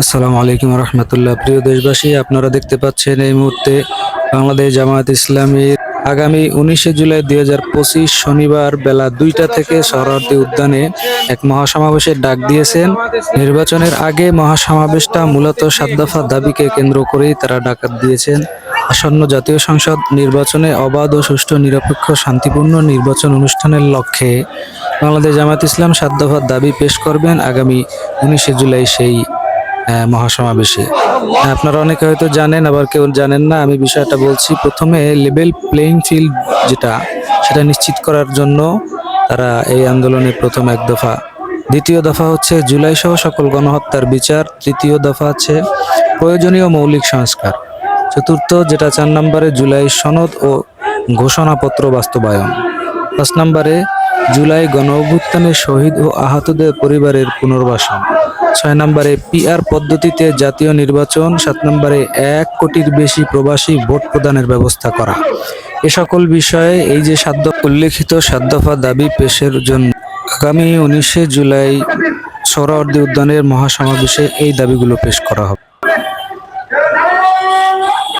আসসালামু আলাইকুম রহমতুল্লাহ। প্রিয় দেশবাসী, আপনারা দেখতে পাচ্ছেন এই মুহূর্তে বাংলাদেশ জামায়াত ইসলামীর আগামী উনিশে জুলাই দুই শনিবার বেলা দুইটা থেকে সহরার্দি উদ্যানে এক মহাসমাবেশের ডাক দিয়েছেন। নির্বাচনের আগে মহাসমাবেশটা মূলত সাত দফা দাবিকে কেন্দ্র করেই তারা ডাকাত দিয়েছেন। আসন্ন জাতীয় সংসদ নির্বাচনে অবাধ ও সুষ্ঠু, নিরপেক্ষ, শান্তিপূর্ণ নির্বাচন অনুষ্ঠানের লক্ষ্যে বাংলাদেশ জামায়াত ইসলাম সাত দফার দাবি পেশ করবেন আগামী উনিশে জুলাই সেই মহাসমাবেশে। আপনারা অনেকে হয়তো জানেন, আবার কেউ জানেন না, আমি বিষয়টা বলছি। প্রথমে লেভেল প্লেইং ফিল্ড যেটা, সেটা নিশ্চিত করার জন্য তারা এই আন্দোলনের প্রথম এক দফা। দ্বিতীয় দফা হচ্ছে জুলাই সহ সকল গণহত্যার বিচার। তৃতীয় দফা হচ্ছে প্রয়োজনীয় মৌলিক সংস্কার। চতুর্থ, যেটা চার নম্বরে জুলাই সনদ ও ঘোষণাপত্র বাস্তবায়ন। পাঁচ নম্বরে জুলাই গণ অভ্যুত্থানে শহীদ ও আহতদের পরিবারের পুনর্বাসন। ছয় নম্বরে পিআর পদ্ধতিতে জাতীয় নির্বাচন, সাত নম্বরে এক কোটির বেশি প্রবাসী ভোট প্রদানের ব্যবস্থা করা। এ সকল বিষয়ে এই যে সাধ্য উল্লেখিত সাধ্যফা দাবি পেশের জন্য আগামী উনিশে জুলাই সৌরাবর্দী উদ্যানের মহাসমাবেশে এই দাবিগুলো পেশ করা হবে।